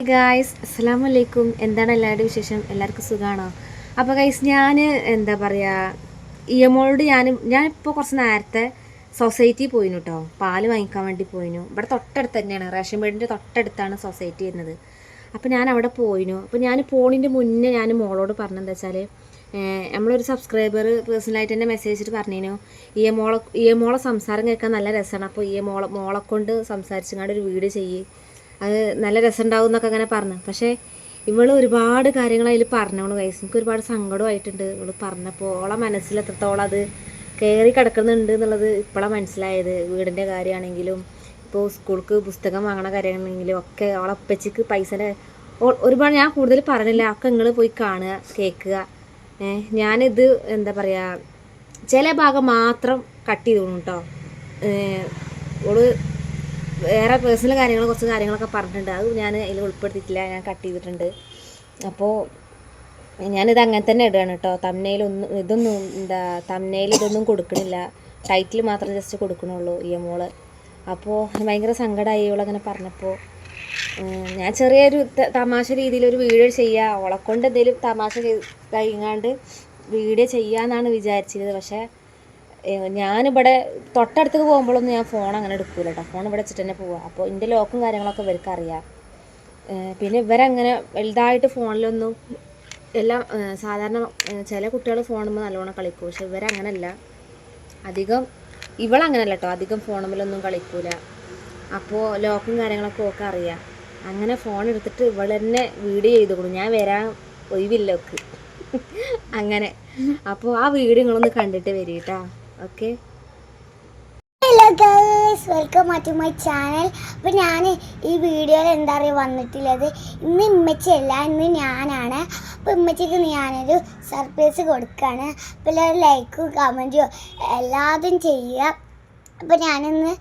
Guys അസ്സാം വലൈക്കും എന്താണ് എല്ലാവരുടെയും വിശേഷം? എല്ലാവർക്കും സുഖമാണോ അപ്പോൾ ഗൈസ് ഞാൻ എന്താ പറയുക ഇയമോളോട് ഞാൻ ഞാനിപ്പോൾ കുറച്ച് നേരത്തെ സൊസൈറ്റി പോയിനു കേട്ടോ പാൽ വാങ്ങിക്കാൻ വേണ്ടി പോയിനു. ഇവിടെ തൊട്ടടുത്ത് തന്നെയാണ്. റേഷൻ വീടിന്റെ തൊട്ടടുത്താണ് സൊസൈറ്റി വരുന്നത്. അപ്പോൾ ഞാൻ അവിടെ പോയിനു. അപ്പോൾ ഞാൻ പോണിന്റെ മുന്നേ ഞാൻ മോളോട് പറഞ്ഞെന്താ വെച്ചാൽ നമ്മളൊരു സബ്സ്ക്രൈബർ പേഴ്സണലായിട്ട് തന്നെ മെസ്സേജ് ചെയ്തിട്ട് പറഞ്ഞിരുന്നു ഈ മോളെ ഈ മോളെ സംസാരം കേൾക്കാൻ നല്ല രസമാണ് അപ്പോൾ ഈ മോളെ മോളെ കൊണ്ട് സംസാരിച്ചങ്ങാണ്ട് ഒരു വീഡിയോ ചെയ്യ്. അത് നല്ല രസമുണ്ടാവും എന്നൊക്കെ അങ്ങനെ പറഞ്ഞു. പക്ഷേ ഇവൾ ഒരുപാട് കാര്യങ്ങൾ അതിൽ പറഞ്ഞോളൂ വയസ്സ് എനിക്ക് ഒരുപാട് സങ്കടമായിട്ടുണ്ട് ഇവൾ പറഞ്ഞപ്പോൾ ഓളെ മനസ്സിൽ എത്രത്തോളം അത് കയറി കിടക്കുന്നുണ്ട് എന്നുള്ളത് ഇപ്പോഴാണ് മനസ്സിലായത്. വീടിന്റെ കാര്യമാണെങ്കിലും ഇപ്പോൾ സ്കൂൾക്ക് പുസ്തകം വാങ്ങണ കാര്യമാണെങ്കിലും ഒക്കെ ഓളെ അപ്പച്ചിക്ക് ഓ- ഒരുപാട് ഞാൻ കൂടുതൽ പറഞ്ഞില്ല. ഒക്കെ നിങ്ങൾ പോയി കാണുക കേൾക്കുക. ഞാനിത് എന്താ പറയുക ചില ഭാഗം മാത്രം കട്ട് ചെയ്തു കേട്ടോ ഓൾ വേറെ പേഴ്സണൽ കാര്യങ്ങൾ കുറച്ച് കാര്യങ്ങളൊക്കെ പറഞ്ഞിട്ടുണ്ട്. അത് ഞാൻ അതിൽ ഉൾപ്പെടുത്തിയിട്ടില്ല. ഞാൻ കട്ട് ചെയ്തിട്ടുണ്ട്. അപ്പോൾ ഞാനിത് അങ്ങനെ തന്നെ ഇടുകയാണ് കേട്ടോ തമ്മനയിലൊന്നും ഇതൊന്നും എന്താ തമ്മനയിൽ ഇതൊന്നും കൊടുക്കണില്ല. ടൈറ്റിൽ മാത്രം ജസ്റ്റ് കൊടുക്കണുള്ളൂ ഈ മോൾ. അപ്പോൾ ഭയങ്കര സങ്കടമായി ഇവളങ്ങനെ പറഞ്ഞപ്പോൾ ഞാൻ ചെറിയൊരു തമാശ രീതിയിൽ ഒരു വീഡിയോ ചെയ്യുക ഓളെ എന്തെങ്കിലും തമാശ ചെയ്ത് കഴിഞ്ഞാണ്ട് വീഡിയോ ചെയ്യാമെന്നാണ് വിചാരിച്ചിരുന്നത്. പക്ഷേ ഞാനിവിടെ തൊട്ടടുത്ത് പോകുമ്പോഴൊന്നും ഞാൻ ഫോൺ അങ്ങനെ എടുക്കൂല കേട്ടോ ഫോൺ ഇവിടെ വെച്ചിട്ട് തന്നെ പോവുക അപ്പോൾ എന്റെ ലോക്കും കാര്യങ്ങളൊക്കെ ഇവർക്ക് അറിയാം. പിന്നെ ഇവരങ്ങനെ വലുതായിട്ട് ഫോണിലൊന്നും എല്ലാം സാധാരണ ചില കുട്ടികൾ ഫോണുമ്പോൾ നല്ലോണം കളിക്കും. പക്ഷെ ഇവരങ്ങനല്ല. അധികം ഇവളങ്ങനല്ല കേട്ടോ അധികം ഫോണുമ്മിലൊന്നും കളിക്കൂല. അപ്പോൾ ലോക്കും കാര്യങ്ങളൊക്കെ ഒക്കെ അറിയാം. അങ്ങനെ ഫോൺ എടുത്തിട്ട് ഇവൾ തന്നെ വീഡിയോ ചെയ്ത് കൊടുക്കും. ഞാൻ വരാൻ ഒഴിവില്ല ഒക്കെ അങ്ങനെ. അപ്പോൾ ആ വീഡിയോ നിങ്ങളൊന്ന് കണ്ടിട്ട് വരിക കേട്ടോ okay hello girls welcome to my channel അപ്പോൾ ഞാൻ ഈ വീഡിയോയിൽ എന്താ പറയുക വന്നിട്ടുള്ളത്? ഇന്ന് ഇമ്മച്ചിയല്ല ഇന്ന് ഞാനാണ്. അപ്പോൾ ഇമ്മച്ചിക്ക് ഞാനൊരു സർപ്രൈസ് കൊടുക്കുകയാണ് അപ്പോൾ എല്ലാവരും ലൈക്കും കമന്റും എല്ലാതും ചെയ്യുക. അപ്പോൾ ഞാനിന്ന്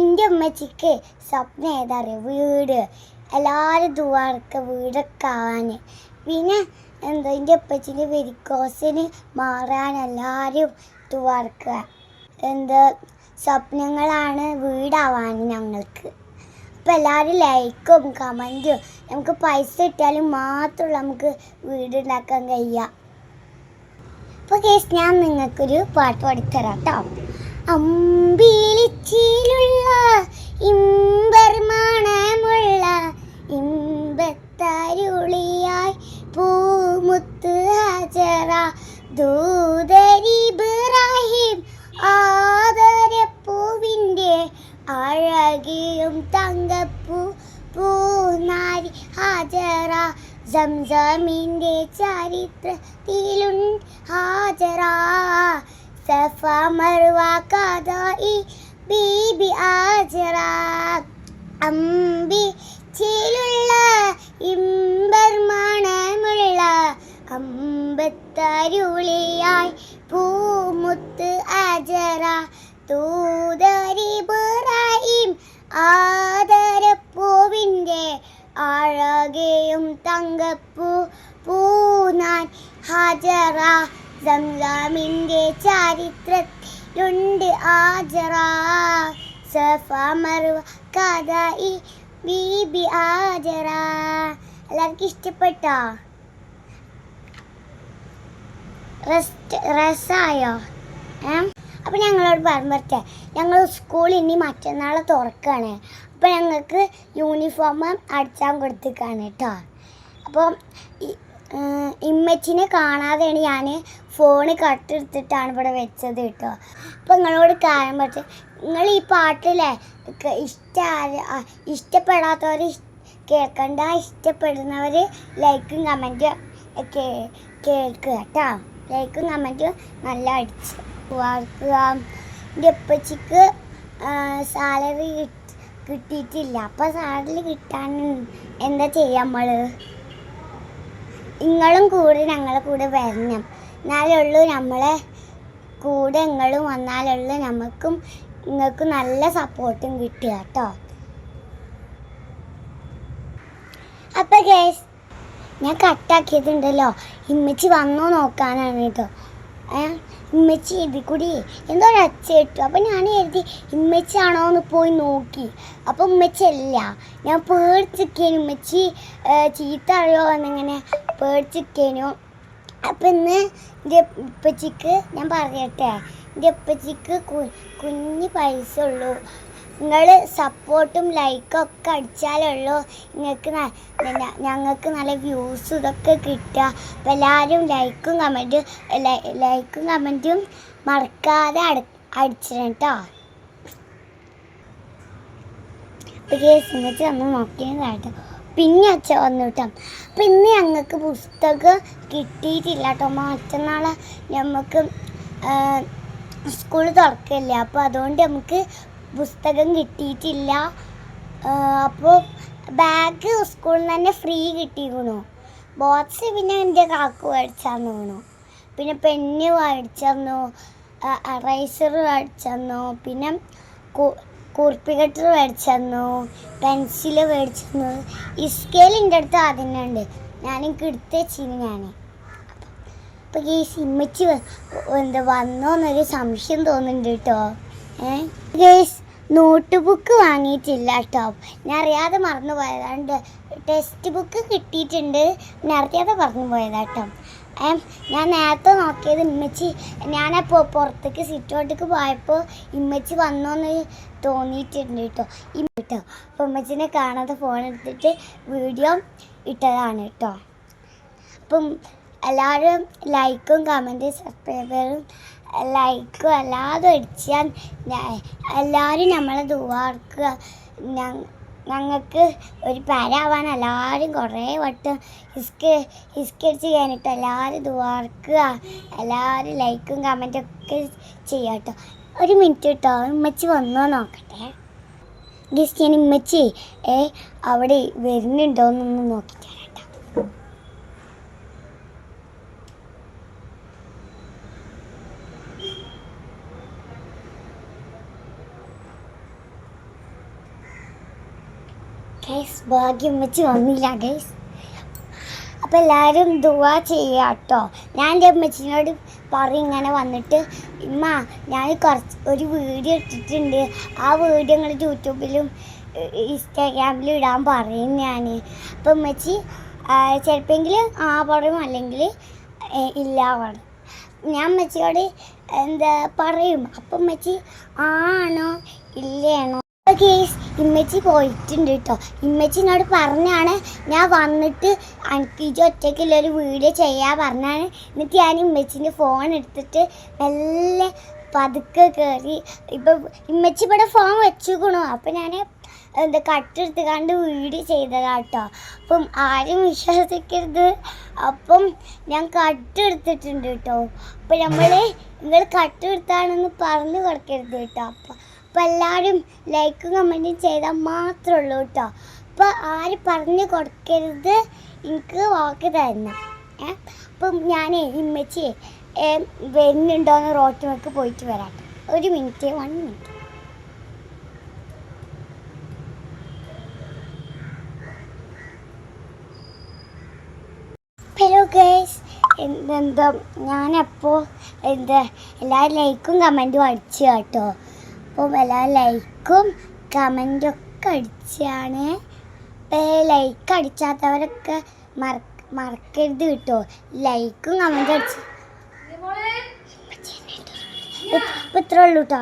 എന്റെ ഉമ്മച്ചിക്ക് സ്വപ്നം ഏതാ പറയുക വീട്. എല്ലാവരും ദുവാർക്ക് വീടൊക്കെ ആവാൻ പിന്നെ എന്താ എന്റെ ഉപ്പച്ചിന്റെ വെരിക്കോസിന് മാറാൻ എല്ലാവരും ദുവാർക്കുക എന്ത്? സ്വപ്നങ്ങളാണ് വീടാവാൻ ഞങ്ങൾക്ക്. അപ്പം എല്ലാവരും ലൈക്കും കമന്റും. നമുക്ക് പൈസ കിട്ടിയാലും മാത്രമുള്ള നമുക്ക് വീടുണ്ടാക്കാൻ കഴിയുക അപ്പോൾ കേസ് ഞാൻ നിങ്ങൾക്കൊരു പാട്ട് പാടിത്തരാം കേട്ടോ അമ്പിളിച്ചിലുള്ള ഇമ്പർമാണമുള്ള ഇമ്പത്തരുളിയായി പൂമുത്ത് ഹജറ ദൂതരിബ്രാഹിം സംസമിന്റെ ചരിത്രത്തിലുണ്ട് ഹാജറ സഫ മറുവാക്കാതായി ബീബി ആജറ അമ്പി ചിലുള്ള ഇമ്പർമണമുള്ള അമ്പത്തരുളിയായി പൂമുത്ത് അജറ തൂതരിബ്രാഹിം അഴകയും തങ്കപ്പൂ പൂനാൻ ഹാജറ. സംസാമിന്റെ ചരിത്രത്തിലുണ്ട് ആജറ സഫ മറുവ കഥയി ബീബി ആജറ എല്ലാവർക്കും ഇഷ്ടപ്പെട്ടോ? റെസ്റ്റ് റസായോ? ഏ? അപ്പം ഞങ്ങളോട് പറഞ്ഞിട്ട് ഞങ്ങൾ സ്കൂൾ ഇനി മറ്റന്നാൾ തുറക്കുകയാണ് അപ്പോൾ ഞങ്ങൾക്ക് യൂണിഫോം അടിച്ചാൻ കൊടുത്തേക്കാണ് കേട്ടോ അപ്പോൾ ഇമ്മച്ചിനെ കാണാതെയാണ് ഞാൻ ഫോണ് കട്ടെടുത്തിട്ടാണ് ഇവിടെ വെച്ചത് കേട്ടോ അപ്പോൾ നിങ്ങളോട് കാര്യം പറ്റും നിങ്ങൾ ഈ പാട്ടിലെ ഇഷ്ട ഇഷ്ടപ്പെടാത്തവർ കേൾക്കണ്ട ഇഷ്ടപ്പെടുന്നവർ ലൈക്കും കമന്റും കേൾക്കുക കേട്ടോ ലൈക്കും കമന്റും നല്ല അടിച്ച്. വാർക്കുക എന്റെ സാലറി കിട്ടിയിട്ടില്ല. അപ്പം സാലറി കിട്ടാൻ എന്താ ചെയ്യാം നമ്മൾ നിങ്ങളും കൂടെ ഞങ്ങളെ കൂടെ വരണം. എന്നാലുള്ളൂ നമ്മളെ കൂടെ നിങ്ങളും വന്നാലുള്ളൂ നമുക്കും നിങ്ങൾക്ക് നല്ല സപ്പോർട്ടും കിട്ടുക കേട്ടോ. അപ്പം കേസ് ഞാൻ കട്ടാക്കിയതുണ്ടല്ലോ ഇമ്മച്ചി വന്നോ നോക്കാനാണ് കേട്ടോ. ഏ? ഇമ്മച്ചി ഇതിൽ കൂടി എന്തോ ഒരു അച്ച ഇട്ടു അപ്പം ഞാൻ കരുതി ഇമ്മച്ചിയാണോ എന്ന് പോയി നോക്കി. അപ്പം ഉമ്മച്ചി അല്ല. ഞാൻ പേടിച്ചിരിക്കേനു ഉമ്മച്ചി. ചീത്ത അറിയോ എന്നിങ്ങനെ പേടിച്ചിരിക്കേനു. അപ്പം ഇന്ന് എന്റെ ഉപ്പച്ചിക്ക് ഞാൻ പറയട്ടെ. എന്റെ ഉപ്പച്ചിക്ക് കുഞ്ഞ് പൈസ ഉള്ളൂ. നിങ്ങൾ സപ്പോർട്ടും ലൈക്കും ഒക്കെ അടിച്ചാലുള്ളൂ നിങ്ങൾക്ക് ഞങ്ങൾക്ക് നല്ല വ്യൂസ് ഇതൊക്കെ കിട്ടുക. അപ്പം എല്ലാവരും ലൈക്കും കമന്റും ലൈക്കും കമന്റും മറക്കാതെ അട അടിച്ചിടണം കേട്ടോ നമ്മൾ നോക്കിയതായിട്ട് പിന്നെ അച്ഛ വന്നു കേട്ടോ അപ്പം ഇന്ന് ഞങ്ങൾക്ക് പുസ്തകം കിട്ടിയിട്ടില്ല കേട്ടോ മറ്റന്നാൾ ഞമ്മക്ക് സ്കൂൾ തുറക്കില്ല. അപ്പോൾ അതുകൊണ്ട് നമുക്ക് പുസ്തകം കിട്ടിയിട്ടില്ല. അപ്പോൾ ബാഗ് സ്കൂളിൽ നിന്ന് തന്നെ ഫ്രീ കിട്ടിയിരുന്നു ബോക്സ് പിന്നെ എന്റെ കാക്കു മേടിച്ചാന്ന് തോന്നുന്നു പിന്നെ പെണ്ണ് മേടിച്ചന്നു റൈസർ മേടിച്ചന്നു പിന്നെ കു- കുർപ്പി കട്ടർ മേടിച്ചന്നു പെൻസിൽ മേടിച്ചന്നു. ഈ എന്റെ അടുത്ത് ഉണ്ട്. ഞാൻ എനിക്ക് എടുത്ത് ഞാൻ അപ്പോൾ ഈ സിമ്മച്ച് എന്താ വന്നോന്നൊരു സംശയം തോന്നുന്നുണ്ട് കേട്ടോ നോട്ട് ബുക്ക് വാങ്ങിയിട്ടില്ല കേട്ടോ ഞാൻ അറിയാതെ മറന്നു പോയതാണ്ട് ടെക്സ്റ്റ് ബുക്ക് കിട്ടിയിട്ടുണ്ട്. ഞാൻ അറിയാതെ മറന്നു പോയതാ കേട്ടോ ഞാൻ നേരത്തെ നോക്കിയത് ഇമ്മച്ചി. ഞാനപ്പോൾ പുറത്തേക്ക് സിറ്റോട്ടേക്ക് പോയപ്പോൾ ഇമ്മച്ചി വന്നോന്ന് തോന്നിയിട്ടുണ്ട് കേട്ടോ കേട്ടോ അപ്പോൾ ഇമ്മച്ചിനെ കാണാതെ ഫോൺ എടുത്തിട്ട് വീഡിയോ ഇട്ടതാണ് കേട്ടോ അപ്പം എല്ലാവരും ലൈക്കും കമന്റും സബ്സ്ക്രൈബറും ലൈക്കും അല്ലാതെ അടിച്ചാൽ എല്ലാവരും നമ്മളെ ദുവാർക്കുക. ഞങ്ങൾക്ക് ഒരു പരാവാൻ എല്ലാവരും കുറേ വട്ടം ഹിസ്ക് ഹിസ്കടിച്ച് കഴിഞ്ഞിട്ട് എല്ലാവരും ദുവാർക്കുക. എല്ലാവരും ലൈക്കും കമന്റും ഒക്കെ ചെയ്യാം കേട്ടോ ഒരു മിനിറ്റ് കേട്ടോ ഉമ്മച്ചി വന്നോ നോക്കട്ടെ. ഗസ്റ്റ് ഞാൻ ഉമ്മച്ചി ഏ അവിടെ വരുന്നുണ്ടോയെന്നൊന്ന് നോക്കിയിട്ട് വരാം കേട്ടോ. ഗൈസ് ഭാഗ്യം വെച്ച് വന്നില്ല ഗൈസ് അപ്പോൾ എല്ലാവരും ദുവാ ചെയ്യുക കേട്ടോ ഞാൻ എന്റെ അമ്മച്ചിനോട് പറയും ഇങ്ങനെ വന്നിട്ട് ഇമ്മ ഞാൻ കുറച്ച് ഒരു വീഡിയോ ഇട്ടിട്ടുണ്ട്. ആ വീഡിയോ നിങ്ങൾ യൂട്യൂബിലും ഇൻസ്റ്റാഗ്രാമിലും ഇടാൻ പറയും ഞാൻ അപ്പം അമ്മച്ചി ചിലപ്പോൾ ആ പറയും അല്ലെങ്കിൽ ഇല്ല പറയും. ഞാൻ അമ്മച്ചിയോട് എന്താ പറയും. അപ്പം അമ്മച്ചി ആണോ ഇല്ലയാണോ കേസ് ഇമ്മച്ചി പോയിട്ടുണ്ട് കേട്ടോ. ഇമ്മച്ചിനോട് പറഞ്ഞാണ് ഞാൻ വന്നിട്ട് എനിക്ക് ഒറ്റയ്ക്കുള്ള ഒരു വീഡിയോ ചെയ്യാൻ പറഞ്ഞാണ്. എന്നിട്ട് ഞാൻ ഇമ്മച്ചിന്റെ ഫോൺ എടുത്തിട്ട് മെല്ലെ പതുക്കെ കയറി ഇപ്പം ഇമ്മച്ചി ഇവിടെ ഫോൺ വെച്ചുക്കണു. അപ്പം ഞാൻ എന്താ കട്ടെടുത്ത് കണ്ട് വീഡിയോ ചെയ്തതാണ് കേട്ടോ. അപ്പം ആരും വിശ്വസിക്കരുത്. അപ്പം ഞാൻ കട്ടെടുത്തിട്ടുണ്ട് കേട്ടോ. അപ്പം നമ്മൾ നിങ്ങൾ കട്ടെടുത്താണെന്ന് പറഞ്ഞു കൊടുക്കരുത് കേട്ടോ. അപ്പം അപ്പം എല്ലാവരും ലൈക്കും കമന്റും ചെയ്താൽ മാത്രമേ ഉള്ളൂ കേട്ടോ അപ്പോൾ ആര് പറഞ്ഞു കൊടുക്കരുത് എനിക്ക് വാക്ക് തരണം. ഏ? അപ്പം ഞാൻ ഇമ്മച്ചി വരുന്നുണ്ടോയെന്ന് റോട്ടുമൊക്കെ പോയിട്ട് വരാം. ഒരു minute one minute hello guys എന്താ ഞാനപ്പോൾ എന്താ എല്ലാവരും ലൈക്കും കമന്റും അടിച്ചു കേട്ടോ. അപ്പോൾ എല്ലാവരും ലൈക്കും കമന്റും ഒക്കെ അടിച്ചാണ്. ലൈക്ക് അടിച്ചാത്തവരൊക്കെ മറ മറക്കരുത് കേട്ടോ. ലൈക്കും കമന്റും അടിച്ച്. ഇപ്പം ഇത്രേ ഉള്ളൂ കേട്ടോ